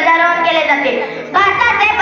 ध्वजारोहण केले जाते. भारताचे